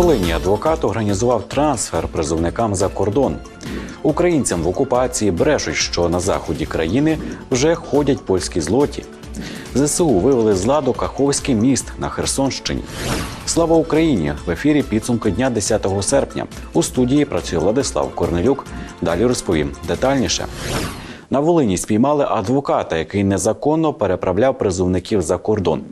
Волині адвокат організував трансфер призовникам за кордон. Українцям в окупації брешуть, що на заході країни вже ходять польські злоті. ЗСУ вивели з ладу Каховський міст на Херсонщині. Слава Україні! В ефірі підсумки дня 10 серпня. У студії працює Владислав Корнелюк. Далі розповім детальніше. На Волині спіймали адвоката, який незаконно переправляв призовників за кордон.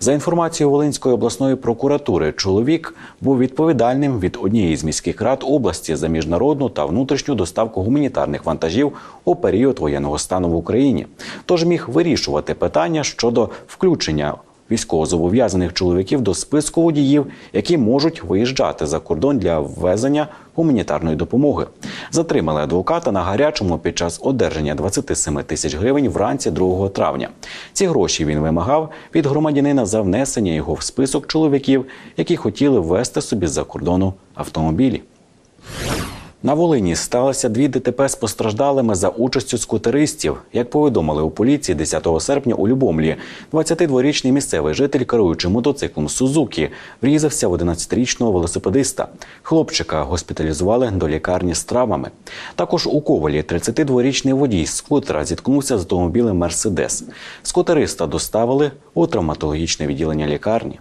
За інформацією Волинської обласної прокуратури, чоловік був відповідальним від однієї з міських рад області за міжнародну та внутрішню доставку гуманітарних вантажів у період воєнного стану в Україні. Тож міг вирішувати питання щодо включення військовозобов'язаних чоловіків до списку водіїв, які можуть виїжджати за кордон для ввезення гуманітарної допомоги. Затримали адвоката на гарячому під час одержання 27 тисяч гривень вранці 2 травня. Ці гроші він вимагав від громадянина за внесення його в список чоловіків, які хотіли ввести собі за кордону автомобілі. На Волині сталося дві ДТП з постраждалими за участю скутеристів. Як повідомили у поліції 10 серпня у Любомлі, 22-річний місцевий житель, керуючи мотоциклом Сузукі, врізався в 11-річного велосипедиста. Хлопчика госпіталізували до лікарні з травмами. Також у Ковалі 32-річний водій скутера зіткнувся з автомобілем Мерседес. Скутериста доставили у травматологічне відділення лікарні.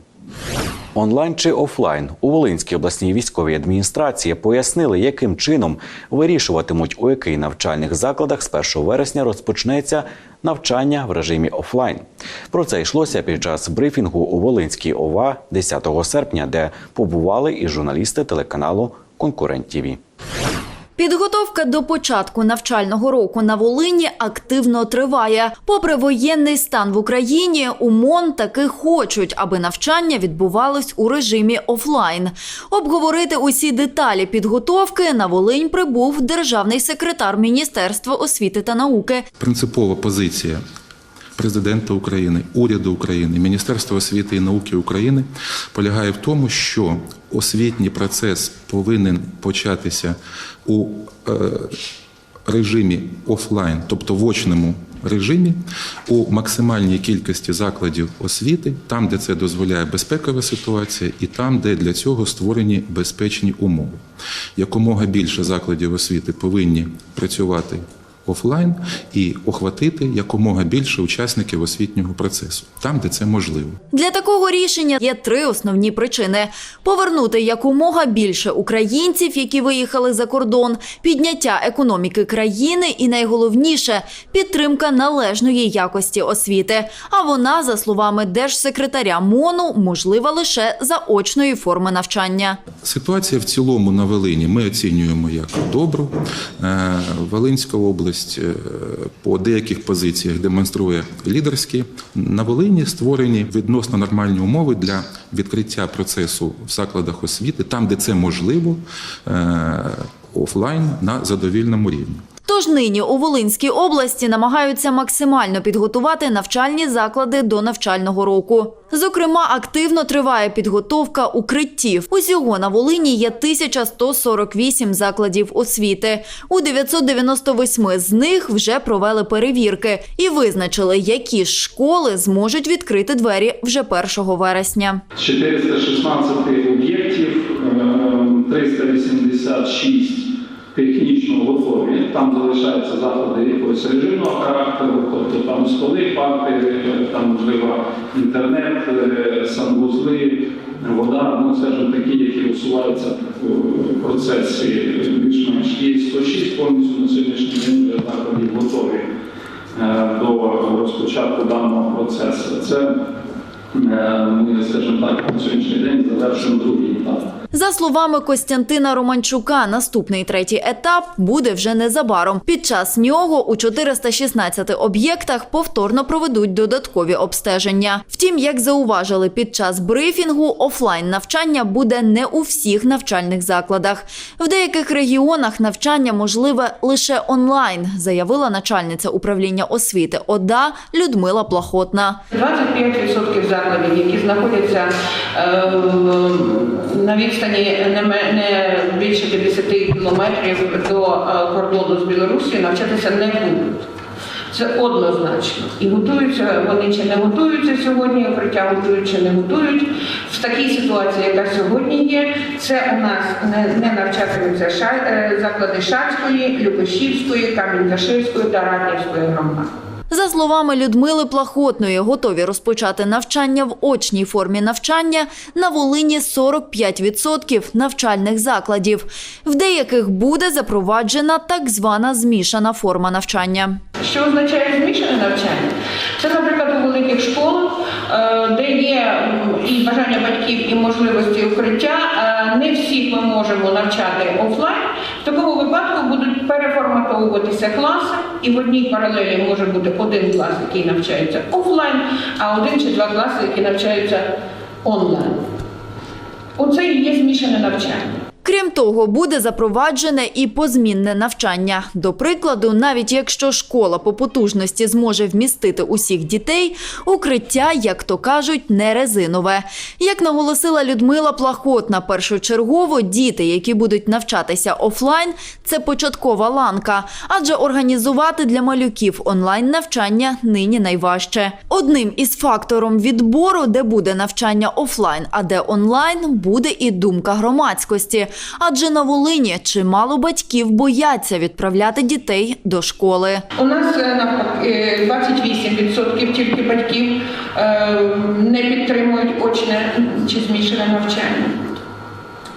Онлайн чи офлайн у Волинській обласній військовій адміністрації пояснили, яким чином вирішуватимуть, у яких навчальних закладах з 1 вересня розпочнеться навчання в режимі офлайн. Про це йшлося під час брифінгу у Волинській ОВА 10 серпня, де побували і журналісти телеканалу Конкурент ТІВІ. Підготовка до початку навчального року на Волині активно триває. Попри воєнний стан в Україні, у МОН таки хочуть, аби навчання відбувалось у режимі офлайн. Обговорити усі деталі підготовки на Волинь прибув державний секретар Міністерства освіти та науки принципова позиція президента України, уряду України, Міністерства освіти і науки України полягає в тому, що освітній процес повинен початися у е, режимі офлайн, тобто в очному режимі, у максимальній кількості закладів освіти, там, де це дозволяє безпекова ситуація, і там, де для цього створені безпечні умови. Якомога більше закладів освіти повинні працювати офлайн і охватити якомога більше учасників освітнього процесу, там, де це можливо. Для такого рішення є три основні причини: повернути якомога більше українців, які виїхали за кордон, підняття економіки країни, і найголовніше підтримка належної якості освіти. А вона, за словами держсекретаря МОНу, можлива лише за очної форми навчання. Ситуація в цілому на Волині ми оцінюємо як добру. Е, Волинська область е, по деяких позиціях демонструє лідерські. На Волині створені відносно нормальні умови для відкриття процесу в закладах освіти, там, де це можливо, е, офлайн на задовільному рівні. Тож нині у Волинській області намагаються максимально підготувати навчальні заклади до навчального року. Зокрема, активно триває підготовка укриттів. Усього на Волині є 1148 закладів освіти. У 998 з них вже провели перевірки і визначили, які школи зможуть відкрити двері вже 1 вересня. З 416 об'єктів е, 386 технічно готові. Там залишаються заходи якогось режимного характеру, тобто там столи, парти, е, там можливо інтернет, е, санвузли, вода, ну це ж такі, які усуваються в процесі більш-менш. І 106 повністю на сьогоднішній день вже заходів готові е, до розпочатку даного процесу. Це е, ми, скажімо так, на сьогоднішній день завершуємо другий етап. За словами Костянтина Романчука, наступний третій етап буде вже незабаром. Під час нього у 416 об'єктах повторно проведуть додаткові обстеження. Втім, як зауважили під час брифінгу, офлайн навчання буде не у всіх навчальних закладах. В деяких регіонах навчання можливе лише онлайн, заявила начальниця управління освіти ОДА Людмила Плахотна. 25% закладів, які знаходяться е, на відстані не, не більше 50 кілометрів до е, кордону з Білорусі, навчатися не будуть. Це однозначно. І готуються вони чи не готуються сьогодні, укриття готують чи не готують. В такій ситуації, яка сьогодні є, це у нас не, не навчатимуться е, заклади Шацької, Любешівської, Камінь-Каширської та Ратнівської громад. За словами Людмили Плахотної, готові розпочати навчання в очній формі навчання на Волині 45% навчальних закладів. В деяких буде запроваджена так звана змішана форма навчання. Що означає змішане навчання? Це, наприклад, у великих школах, е, де є і бажання батьків, і можливості укриття. Не всіх ми можемо навчати офлайн. В такому випадку будуть переформатовуватися класи, і в одній паралелі може бути один клас, який навчається офлайн, а один чи два класи, які навчаються онлайн. Оце і є змішане навчання. Крім того, буде запроваджене і позмінне навчання. До прикладу, навіть якщо школа по потужності зможе вмістити усіх дітей, укриття, як то кажуть, не резинове. Як наголосила Людмила Плахотна, першочергово діти, які будуть навчатися офлайн, це початкова ланка, адже організувати для малюків онлайн навчання нині найважче. Одним із фактором відбору, де буде навчання офлайн, а де онлайн, буде і думка громадськості. Адже на Волині чимало батьків бояться відправляти дітей до школи. У нас е, навпаки е, 28% тільки батьків е, не підтримують очне чи змішане навчання.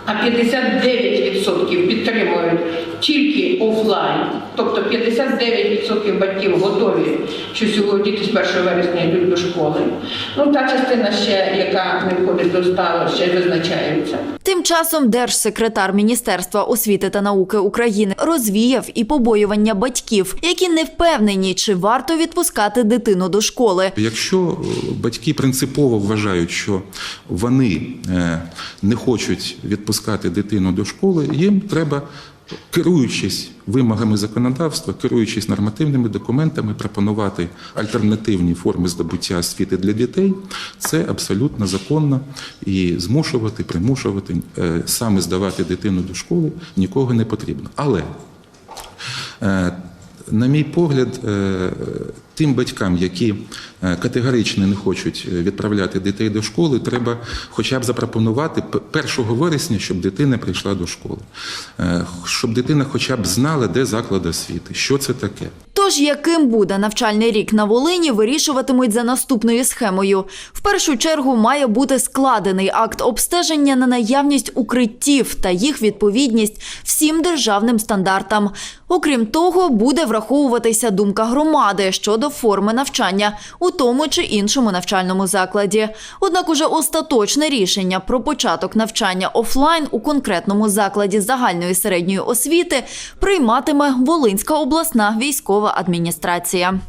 А 59% підтримують тільки офлайн. Тобто 59% батьків готові, що сьогодні діти з 1 вересня йдуть до школи. Ну та частина ще, яка не входить до сталу, ще визначається. Тим часом держсекретар Міністерства освіти та науки України розвіяв і побоювання батьків, які не впевнені, чи варто відпускати дитину до школи. Якщо е, батьки принципово вважають, що вони е, не хочуть відпускати дитину до школи, їм треба, керуючись вимогами законодавства, керуючись нормативними документами, пропонувати альтернативні форми здобуття освіти для дітей. Це абсолютно законно і змушувати, примушувати е, саме здавати дитину до школи нікого не потрібно. Але Е, На мій погляд, е, тим батькам, які е, категорично не хочуть відправляти дітей до школи, треба хоча б запропонувати п- 1 вересня, щоб дитина прийшла до школи, Е, щоб дитина хоча б знала, де заклад освіти, що це таке. Тож, яким буде навчальний рік на Волині, вирішуватимуть за наступною схемою. В першу чергу має бути складений акт обстеження на наявність укриттів та їх відповідність всім державним стандартам. Окрім того, буде враховуватися думка громади щодо форми навчання у тому чи іншому навчальному закладі. Однак, уже остаточне рішення про початок навчання офлайн у конкретному закладі загальної середньої освіти прийматиме Волинська обласна військова адміністрація.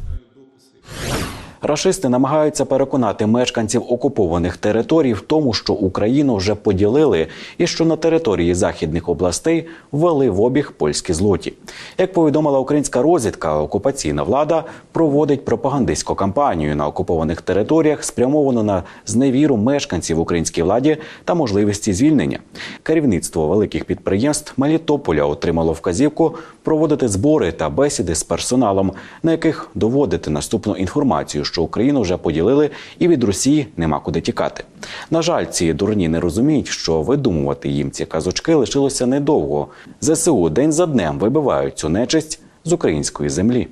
Рашисти намагаються переконати мешканців окупованих територій в тому, що Україну вже поділили і що на території західних областей ввели в обіг польські злоті. Як повідомила українська розвідка, окупаційна влада проводить пропагандистську кампанію на окупованих територіях, спрямовану на зневіру мешканців українській владі та можливості звільнення. Керівництво великих підприємств Мелітополя отримало вказівку проводити збори та бесіди з персоналом, на яких доводити наступну інформацію, що Україну вже поділили, і від Росії нема куди тікати. На жаль, ці дурні не розуміють, що видумувати їм ці казочки лишилося недовго. ЗСУ день за днем вибивають цю нечисть з української землі.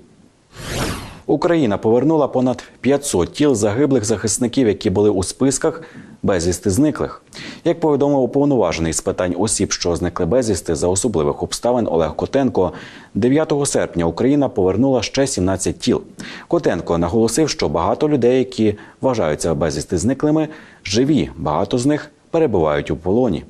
Україна повернула понад 500 тіл загиблих захисників, які були у списках безвісти зниклих. Як повідомив уповноважений з питань осіб, що зникли безвісти за особливих обставин Олег Котенко, 9 серпня Україна повернула ще 17 тіл. Котенко наголосив, що багато людей, які вважаються безвісти зниклими, живі. Багато з них перебувають у полоні.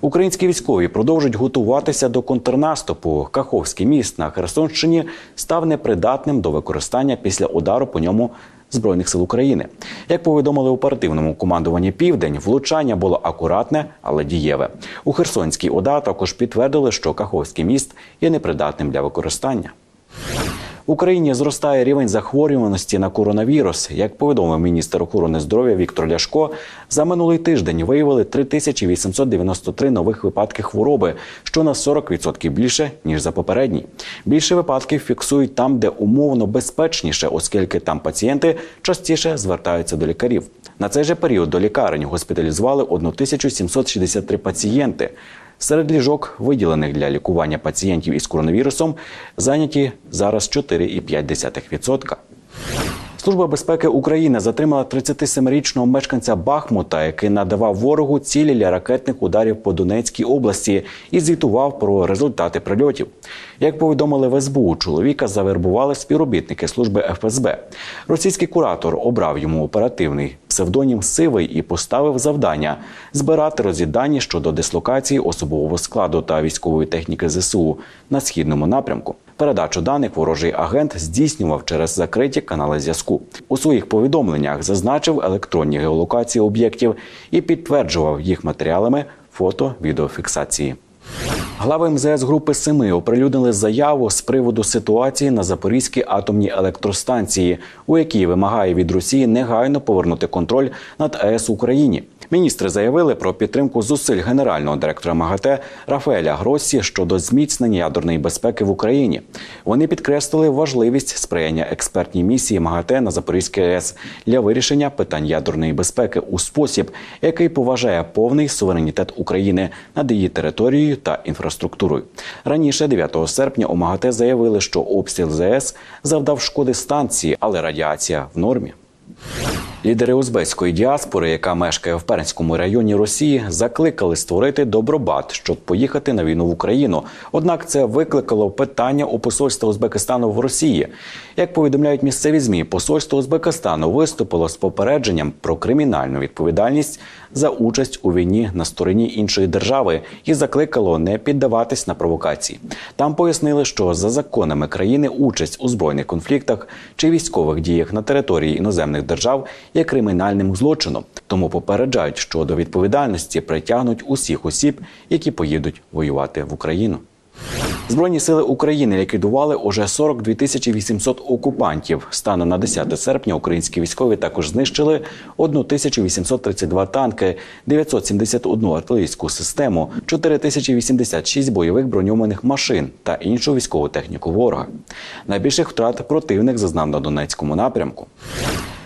Українські військові продовжують готуватися до контрнаступу. Каховський міст на Херсонщині став непридатним до використання після удару по ньому збройних сил України. Як повідомили у оперативному командуванні Південь, влучання було акуратне, але дієве. У Херсонській ОДА також підтвердили, що Каховський міст є непридатним для використання. Україні зростає рівень захворюваності на коронавірус. Як повідомив міністр охорони здоров'я Віктор Ляшко, за минулий тиждень виявили 3893 нових випадки хвороби, що на 40% більше ніж за попередній. Більше випадків фіксують там, де умовно безпечніше, оскільки там пацієнти частіше звертаються до лікарів. На цей же період до лікарень госпіталізували 1763 пацієнти. Серед ліжок, виділених для лікування пацієнтів із коронавірусом, зайняті зараз 4,5%. Служба безпеки України затримала 37-річного мешканця Бахмута, який надавав ворогу цілі для ракетних ударів по Донецькій області і звітував про результати прильотів. Як повідомили в СБУ, чоловіка завербували співробітники служби ФСБ. Російський куратор обрав йому оперативний псевдонім Сивий і поставив завдання збирати розвіддані щодо дислокації особового складу та військової техніки ЗСУ на східному напрямку. Передачу даних ворожий агент здійснював через закриті канали зв'язку. У своїх повідомленнях зазначив електронні геолокації об'єктів і підтверджував їх матеріалами фото відеофіксації. Глави МЗС групи Семи оприлюднили заяву з приводу ситуації на Запорізькій атомній електростанції, у якій вимагає від Росії негайно повернути контроль над АЕС Україні. Міністри заявили про підтримку зусиль генерального директора МАГАТЕ Рафаеля Гроссі щодо зміцнення ядерної безпеки в Україні. Вони підкреслили важливість сприяння експертній місії МАГАТЕ на Запорізькій АЕС для вирішення питань ядерної безпеки у спосіб, який поважає повний суверенітет України над її територією та інфраструктурою. Раніше, 9 серпня, у МАГАТЕ заявили, що обстріл ЗС завдав шкоди станції, але радіація в нормі. Лідери узбецької діаспори, яка мешкає в Пермському районі Росії, закликали створити добробат, щоб поїхати на війну в Україну. Однак це викликало питання у посольства Узбекистану в Росії. Як повідомляють місцеві змі, посольство Узбекистану виступило з попередженням про кримінальну відповідальність за участь у війні на стороні іншої держави і закликало не піддаватись на провокації. Там пояснили, що за законами країни участь у збройних конфліктах чи військових діях на території іноземних держав є кримінальним злочином. Тому попереджають, що до відповідальності притягнуть усіх осіб, які поїдуть воювати в Україну. Збройні сили України ліквідували уже 42 тисячі 800 окупантів. Станом на 10 серпня українські військові також знищили 1832 танки, 971 артилерійську систему, 4086 бойових броньованих машин та іншу військову техніку ворога. Найбільших втрат противник зазнав на Донецькому напрямку.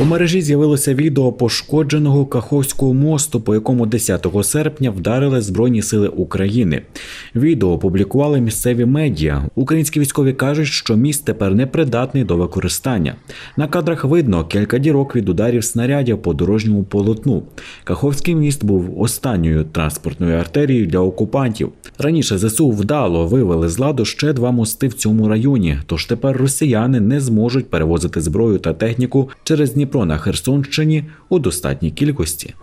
У мережі з'явилося відео пошкодженого Каховського мосту, по якому 10 серпня вдарили Збройні сили України. Відео опублікували місцеві медіа. Українські військові кажуть, що міст тепер непридатний до використання. На кадрах видно кілька дірок від ударів снарядів по дорожньому полотну. Каховський міст був останньою транспортною артерією для окупантів. Раніше ЗСУ вдало вивели з ладу ще два мости в цьому районі. Тож тепер росіяни не зможуть перевозити зброю та техніку через Дніпро на Херсонщині у достатній кількості.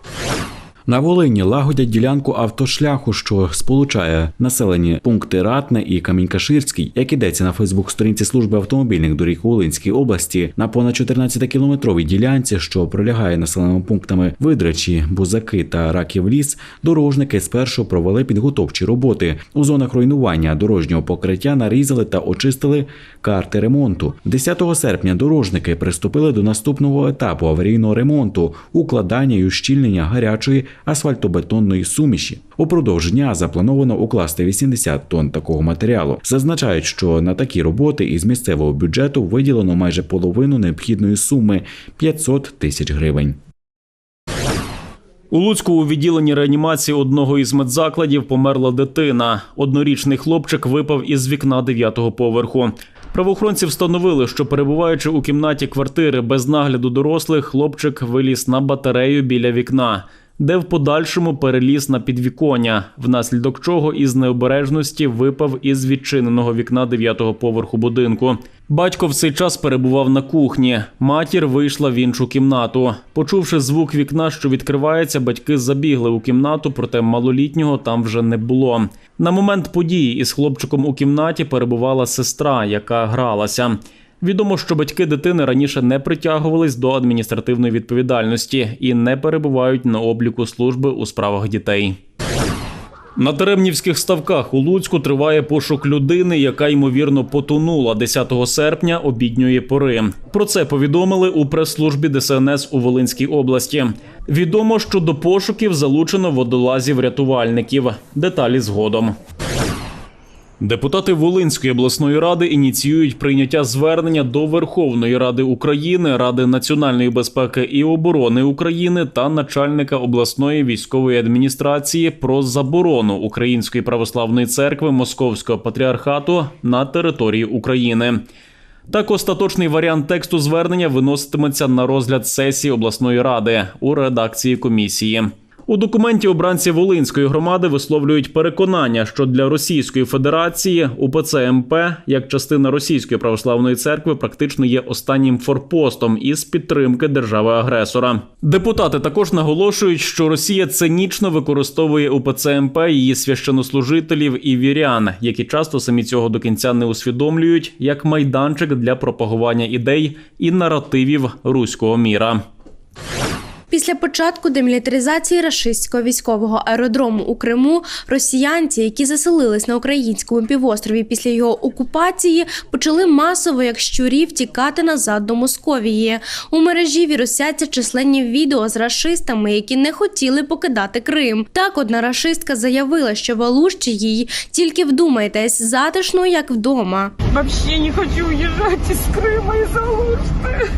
На Волині лагодять ділянку автошляху, що сполучає населені пункти Ратне і Камінькаширський, як ідеться на Фейсбук-сторінці служби автомобільних доріг у Волинській області на понад 14-кілометровій ділянці, що пролягає населеними пунктами Видрачі, Бузаки та Раків ліс. Дорожники спершу провели підготовчі роботи. У зонах руйнування дорожнього покриття нарізали та очистили карти ремонту. 10 серпня дорожники приступили до наступного етапу аварійного ремонту укладання і ущільнення гарячої асфальтобетонної суміші. Упродовж дня заплановано укласти 80 тонн такого матеріалу. Зазначають, що на такі роботи із місцевого бюджету виділено майже половину необхідної суми 500 тисяч гривень. У Луцьку у відділенні реанімації одного із медзакладів померла дитина. Однорічний хлопчик випав із вікна дев'ятого поверху. Правоохоронці встановили, що перебуваючи у кімнаті квартири без нагляду дорослих, хлопчик виліз на батарею біля вікна, де в подальшому переліз на підвіконня, внаслідок чого із необережності випав із відчиненого вікна дев'ятого поверху будинку. Батько в цей час перебував на кухні. Матір вийшла в іншу кімнату. Почувши звук вікна, що відкривається, батьки забігли у кімнату, проте малолітнього там вже не було. На момент події із хлопчиком у кімнаті перебувала сестра, яка гралася. Відомо, що батьки дитини раніше не притягувались до адміністративної відповідальності і не перебувають на обліку служби у справах дітей. На Теремнівських ставках у Луцьку триває пошук людини, яка ймовірно потонула 10 серпня обідньої пори. Про це повідомили у прес-службі ДСНС у Волинській області. Відомо, що до пошуків залучено водолазів-рятувальників. Деталі згодом. Депутати Волинської обласної ради ініціюють прийняття звернення до Верховної Ради України, Ради національної безпеки і оборони України та начальника обласної військової адміністрації про заборону Української православної церкви Московського патріархату на території України. Так, остаточний варіант тексту звернення виноситиметься на розгляд сесії обласної ради у редакції комісії. У документі обранці Волинської громади висловлюють переконання, що для Російської Федерації УПЦ МП як частина Російської православної церкви практично є останнім форпостом із підтримки держави-агресора. Депутати також наголошують, що Росія цинічно використовує УПЦ МП її священнослужителів і вірян, які часто самі цього до кінця не усвідомлюють, як майданчик для пропагування ідей і наративів руського міра. Після початку демілітаризації рашистського військового аеродрому у Криму росіянці, які заселились на українському півострові після його окупації, почали масово, як щурів, тікати назад до Московії. У мережі вірусяться численні відео з рашистами, які не хотіли покидати Крим. Так, одна рашистка заявила, що в Алушті їй тільки вдумайтесь, затишно, як вдома. Вообще не хочу уезжать из Крыма, из Алушты.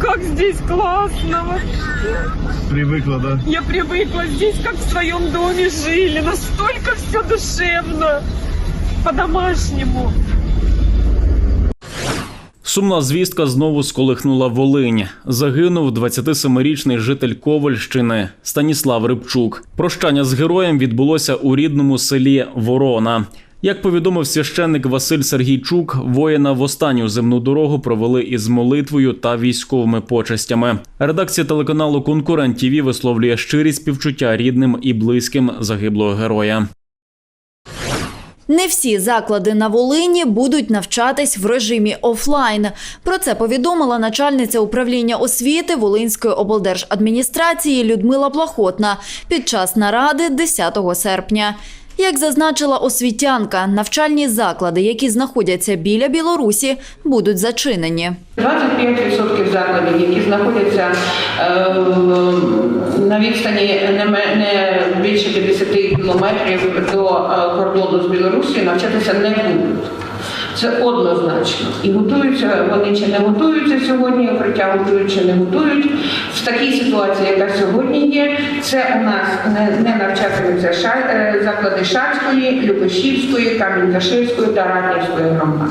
Как здесь классно вообще. Привыкла, да? Я привыкла здесь, как в своем доме жили. Настолько все душевно. По-домашнему. Сумна звістка знову сколихнула Волинь. Загинув 27-річний житель Ковальщини Станіслав Рибчук. Прощання з героєм відбулося у рідному селі Ворона. Як повідомив священник Василь Сергійчук, воїна в останню земну дорогу провели із молитвою та військовими почестями. Редакція телеканалу Конкурент ТІВІ висловлює щирі співчуття рідним і близьким загиблого героя. Не всі заклади на Волині будуть навчатись в режимі офлайн. Про це повідомила начальниця управління освіти Волинської облдержадміністрації Людмила Плахотна під час наради 10 серпня. Як зазначила освітянка, навчальні заклади, які знаходяться біля Білорусі, будуть зачинені. 25% закладів, які знаходяться е, на відстані не, більше 50 кілометрів до е, кордону з Білорусі, навчатися не будуть. Це однозначно. І готуються, вони чи не готуються сьогодні, укриття готують чи не готують. В такій ситуації, яка сьогодні є, це у нас не, не навчатимуться е, заклади Шацької, Любешівської, Камінь-Каширської та Ратнівської громади.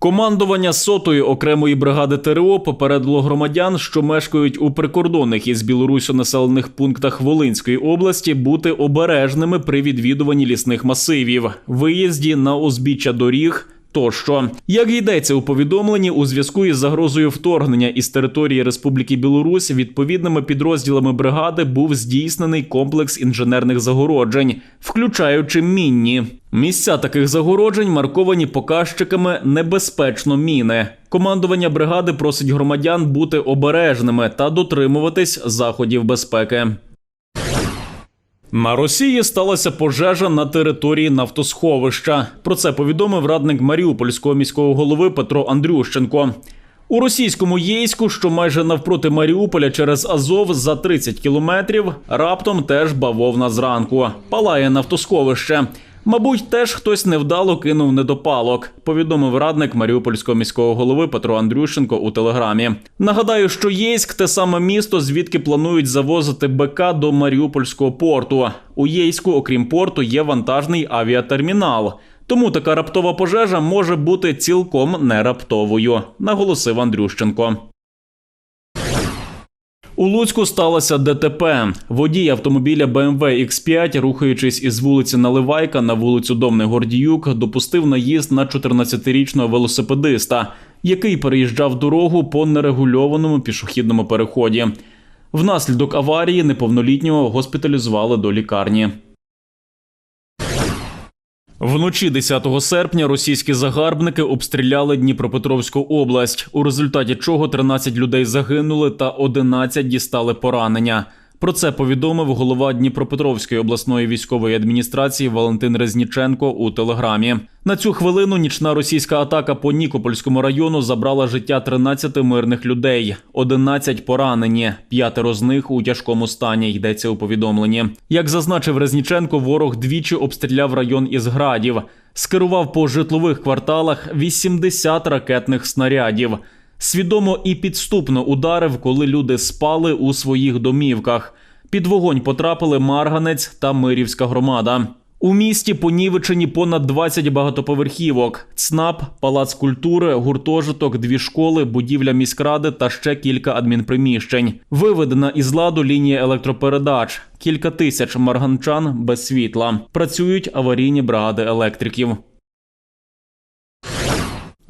Командування сотої окремої бригади ТРО попередило громадян, що мешкають у прикордонних із Білорусю населених пунктах Волинської області, бути обережними при відвідуванні лісних масивів, виїзді на узбіччя доріг. Тощо, як йдеться у повідомленні, у зв'язку із загрозою вторгнення із території Республіки Білорусь відповідними підрозділами бригади був здійснений комплекс інженерних загороджень, включаючи мінні. Місця таких загороджень марковані показчиками небезпечно міни. Командування бригади просить громадян бути обережними та дотримуватись заходів безпеки. На Росії сталася пожежа на території нафтосховища. Про це повідомив радник Маріупольського міського голови Петро Андрющенко. У російському Єйську, що майже навпроти Маріуполя через Азов за 30 кілометрів, раптом теж бавовна зранку. Палає нафтосховище. Мабуть, теж хтось невдало кинув недопалок, повідомив радник Маріупольського міського голови Петро Андрющенко у телеграмі. Нагадаю, що Єйськ те саме місто, звідки планують завозити БК до Маріупольського порту. У Єйську, окрім порту, є вантажний авіатермінал. Тому така раптова пожежа може бути цілком не раптовою, наголосив Андрющенко. У Луцьку сталося ДТП. Водій автомобіля BMW X5, рухаючись із вулиці Наливайка на вулицю Домний Гордіюк, допустив наїзд на 14-річного велосипедиста, який переїжджав дорогу по нерегульованому пішохідному переході. Внаслідок аварії неповнолітнього госпіталізували до лікарні. Вночі 10 серпня російські загарбники обстріляли Дніпропетровську область, у результаті чого 13 людей загинули та 11 дістали поранення. Про це повідомив голова Дніпропетровської обласної військової адміністрації Валентин Резніченко у телеграмі. На цю хвилину нічна російська атака по Нікопольському району забрала життя 13 мирних людей, 11 поранені, п'ятеро з них у тяжкому стані. Йдеться у повідомленні. Як зазначив Резніченко, ворог двічі обстріляв район із градів, скерував по житлових кварталах 80 ракетних снарядів. Свідомо і підступно ударив, коли люди спали у своїх домівках. Під вогонь потрапили Марганець та Мирівська громада. У місті понівечені понад 20 багатоповерхівок: ЦНАП, палац культури, гуртожиток, дві школи, будівля міськради та ще кілька адмінприміщень. Виведена із ладу лінія електропередач. Кілька тисяч марганчан без світла. Працюють аварійні бригади електриків.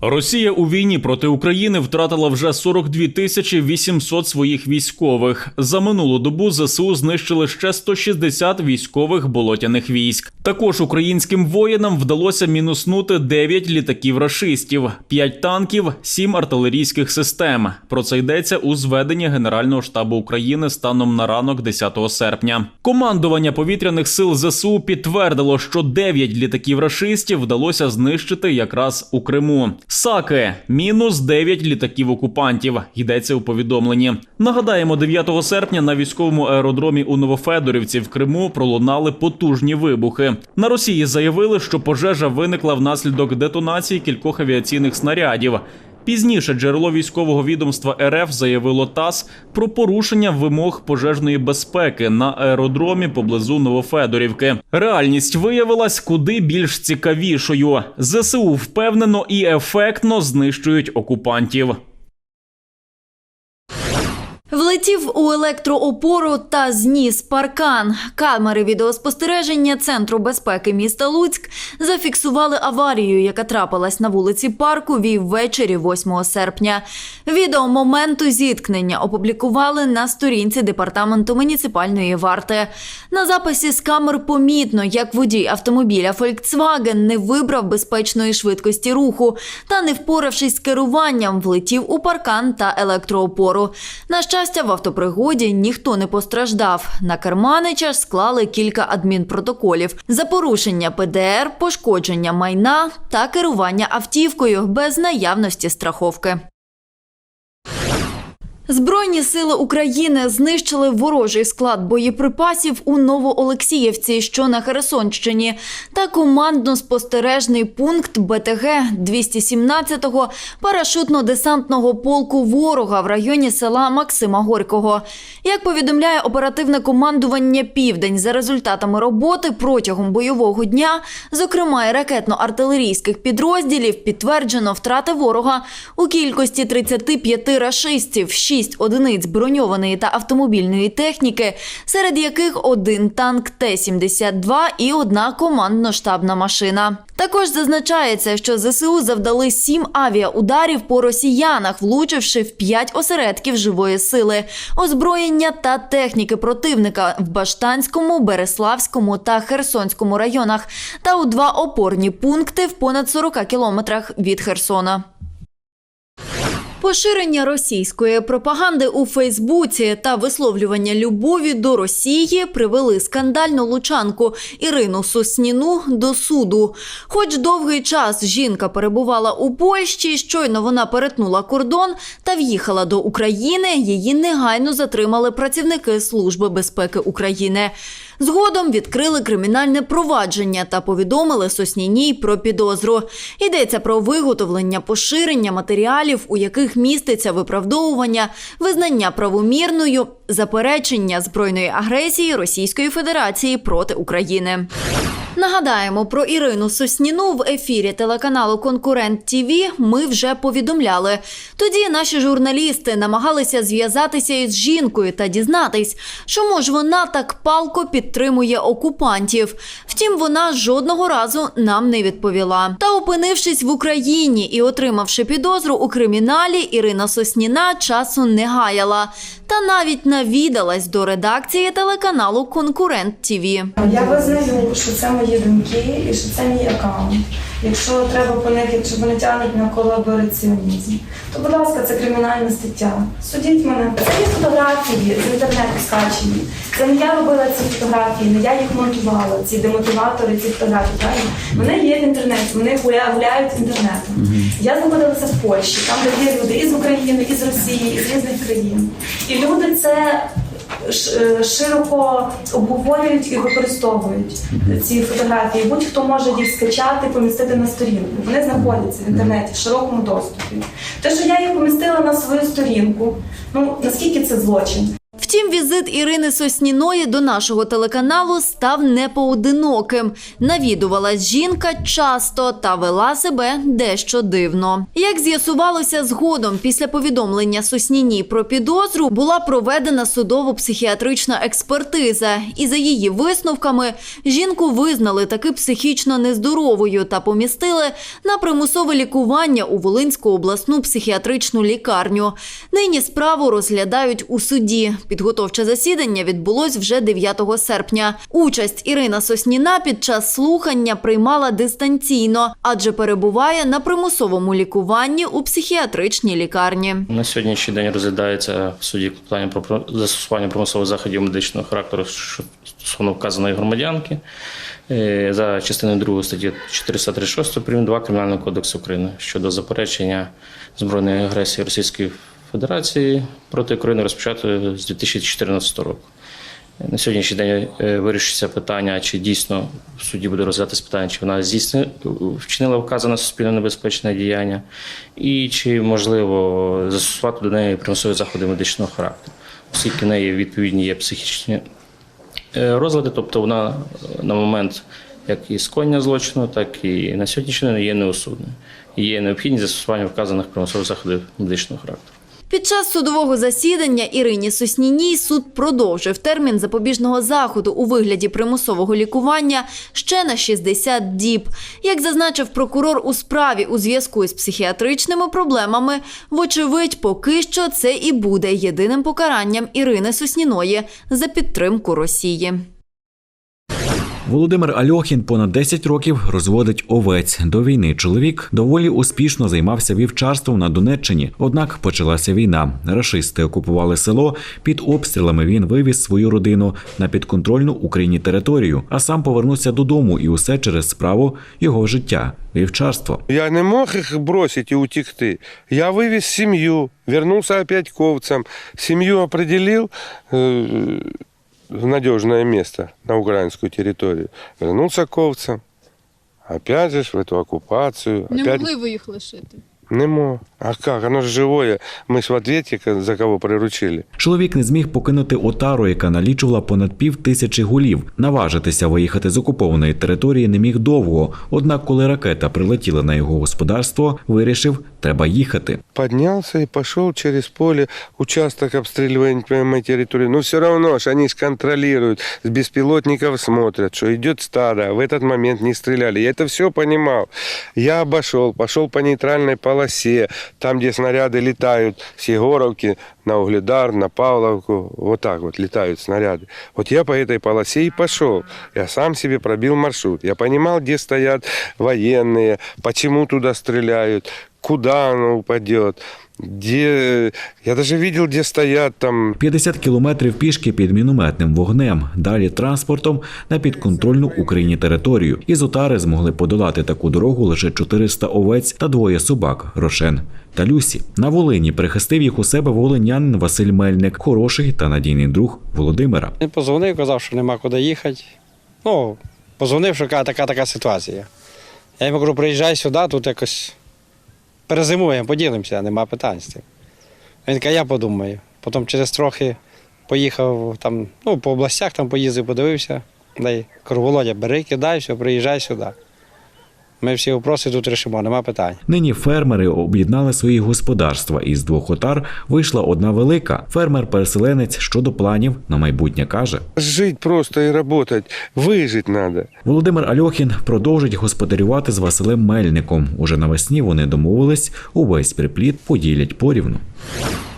Росія у війні проти України втратила вже 42 тисячі 800 своїх військових. За минулу добу ЗСУ знищили ще 160 військових болотяних військ. Також українським воїнам вдалося мінуснути 9 літаків рашистів, 5 танків, 7 артилерійських систем. Про це йдеться у зведенні Генерального штабу України станом на ранок 10 серпня. Командування повітряних сил ЗСУ підтвердило, що 9 літаків рашистів вдалося знищити якраз у Криму. Саке мінус 9 літаків окупантів. Йдеться у повідомленні. Нагадаємо, 9 серпня на військовому аеродромі у Новофедорівці в Криму пролунали потужні вибухи. На Росії заявили, що пожежа виникла внаслідок детонації кількох авіаційних снарядів. Пізніше джерело військового відомства РФ заявило ТАСС про порушення вимог пожежної безпеки на аеродромі поблизу Новофедорівки. Реальність виявилась куди більш цікавішою. ЗСУ впевнено і ефектно знищують окупантів. Влетів у електроопору та зніс паркан. Камери відеоспостереження Центру безпеки міста Луцьк зафіксували аварію, яка трапилась на вулиці Парковій ввечері 8 серпня. Відео моменту зіткнення опублікували на сторінці департаменту муніципальної варти. На записі з камер помітно, як водій автомобіля Volkswagen не вибрав безпечної швидкості руху та, не впоравшись з керуванням, влетів у паркан та електроопору. На щастя, в автопригоді ніхто не постраждав. На керманича ж склали кілька адмінпротоколів за порушення ПДР, пошкодження майна та керування автівкою без наявності страховки. Збройні сили України знищили ворожий склад боєприпасів у Новоолексіївці, що на Херсонщині, та командно-спостережний пункт БТГ 217-го парашутно-десантного полку ворога в районі села Максима Горького. Як повідомляє оперативне командування Південь, за результатами роботи протягом бойового дня, зокрема і ракетно-артилерійських підрозділів, підтверджено втрати ворога у кількості 35 рашистів, 6 одиниць броньованої та автомобільної техніки, серед яких один танк Т-72 і одна командно-штабна машина. Також зазначається, що ЗСУ завдали сім авіаударів по росіянах, влучивши в п'ять осередків живої сили, озброєння та техніки противника в Баштанському, Береславському та Херсонському районах та у два опорні пункти в понад 40 кілометрах від Херсона. Поширення російської пропаганди у Фейсбуці та висловлювання любові до Росії привели скандальну лучанку Ірину Сосніну до суду. Хоч довгий час жінка перебувала у Польщі, щойно вона перетнула кордон та в'їхала до України. Її негайно затримали працівники Служби безпеки України. Згодом відкрили кримінальне провадження та повідомили Сосніній про підозру. Йдеться про виготовлення поширення матеріалів, у яких міститься виправдовування, визнання правомірною, заперечення збройної агресії Російської Федерації проти України. Нагадаємо про Ірину Сосніну в ефірі телеканалу Конкурент ТІВІ Ми вже повідомляли. Тоді наші журналісти намагалися зв'язатися із жінкою та дізнатись, чому ж вона так палко підтримує окупантів. Втім, вона жодного разу нам не відповіла. Та опинившись в Україні і отримавши підозру у криміналі, Ірина Сосніна часу не гаяла та навіть навідалась до редакції телеканалу Конкурент ТІВІ. Я визнаю, що це мої думки і що це мій аккаунт. Якщо треба по них, якщо вони тягнуть на колабораціонізм, то будь ласка, це кримінальна стаття. Судіть мене. Це є фотографії з інтернету скачені. Це не я робила ці фотографії, не я їх монтувала, ці демотиватори, ці фотографії. Правильно? Вони є в інтернеті, вони гуля- гуляють інтернетом. Я знаходилася в Польщі, там де є люди із України, із Росії, із різних країн. І люди це широко обговорюють і використовують ці фотографії. Будь-хто може їх скачати, помістити на сторінку. Вони знаходяться в інтернеті в широкому доступі. Те, що я їх помістила на свою сторінку, ну наскільки це злочин? Втім, візит Ірини Сосніної до нашого телеканалу став непоодиноким. Навідувалась жінка часто та вела себе дещо дивно. Як з'ясувалося згодом, після повідомлення Сосніній про підозру була проведена судово-психіатрична експертиза, і за її висновками жінку визнали таки психічно нездоровою та помістили на примусове лікування у Волинську обласну психіатричну лікарню. Нині справу розглядають у суді. Підготовче засідання відбулось вже 9 серпня. Участь Ірина Сосніна під час слухання приймала дистанційно, адже перебуває на примусовому лікуванні у психіатричній лікарні. На сьогоднішній день розглядається в суді про про- застосування примусових заходів медичного характеру стосовно вказаної громадянки е, за частиною 2 статті 436 прим. 2 Кримінального кодексу України щодо заперечення збройної агресії Російської Федерації проти України розпочато з 2014 року. На сьогоднішній день е, вирішується питання, чи дійсно в суді буде розглядатися питання, чи вона здійснила вчинила вказане суспільно небезпечне діяння, і чи можливо застосувати до неї примусові заходи медичного характеру, оскільки в неї відповідні є психічні е, розлади, тобто вона на момент як і скоєння злочину, так і на сьогоднішній день є неосудною. Є необхідність застосування вказаних примусових заходів медичного характеру. Під час судового засідання Ірині Сосніній суд продовжив термін запобіжного заходу у вигляді примусового лікування ще на 60 діб. Як зазначив прокурор у справі у зв'язку з психіатричними проблемами, вочевидь, поки що це і буде єдиним покаранням Ірини Сосніної за підтримку Росії. Володимир Альохін понад 10 років розводить овець. До війни чоловік доволі успішно займався вівчарством на Донеччині. Однак почалася війна. Рашисти окупували село. Під обстрілами він вивіз свою родину на підконтрольну Україні територію, а сам повернувся додому, і усе через справу його життя вівчарство. Я не мог их бросить и утекти. Я вывез семью, вернулся опять к овцам. Семью определил э, в надежное место на украинскую территорию. Вернулся к овцам. Опять же ж в эту оккупацию. Не опять... могли ви їх лишити. Не мог. А как? Оно же живое. Мы ж в ответе, за кого приручили. Чоловік не зміг покинути отару, яка налічувала понад пів тисячі голів. Наважитися виїхати з окупованої території не міг довго. Однак, коли ракета прилетіла на його господарство, вирішив, треба їхати. Поднялся и пошел через поле, участок обстреливаемой территории. Но все равно ж они ж контролируют, с беспилотников смотрят, что идет стадо. а В этот момент не стреляли. Я это все понимал. Я обошел, пошел по нейтральной полосе, там, где снаряды летают с Егоровки на Угледар, на Павловку. Вот так вот летают снаряды. Вот я по этой полосе и пошел. Я сам себе пробил маршрут. Я понимал, где стоят военные, почему туда стреляют, куда оно упадет, где... Я даже видел, где стоят там 50 кілометрів пішки під мінометним вогнем, далі транспортом на підконтрольну Україні територію. Із отари змогли подолати таку дорогу лише 400 овець та двоє собак Рошен та Люсі. На Волині прихистив їх у себе волинянин Василь Мельник, хороший та надійний друг Володимира. Він позвонив, казав, що нема куди їхати. Ну, позвонив, що така така ситуація. Я йому кажу, приїжджай сюди, тут якось перезимуємо, поділимося, нема питань з цим. Він каже, я подумаю. Потім через трохи поїхав там, ну, по областях там поїздив, подивився. Дай, кажу, Володя, бери, кидай, все, приїжджай сюди. Ми всі вопроси тут рішимо, нема питань. Нині фермери об'єднали свої господарства. Із двох отар вийшла одна велика. Фермер-переселенець щодо планів на майбутнє каже. жить просто и работать. Выжить надо. Володимир Альохін продовжить господарювати з Василем Мельником. Уже навесні вони домовились увесь припліт поділять порівну.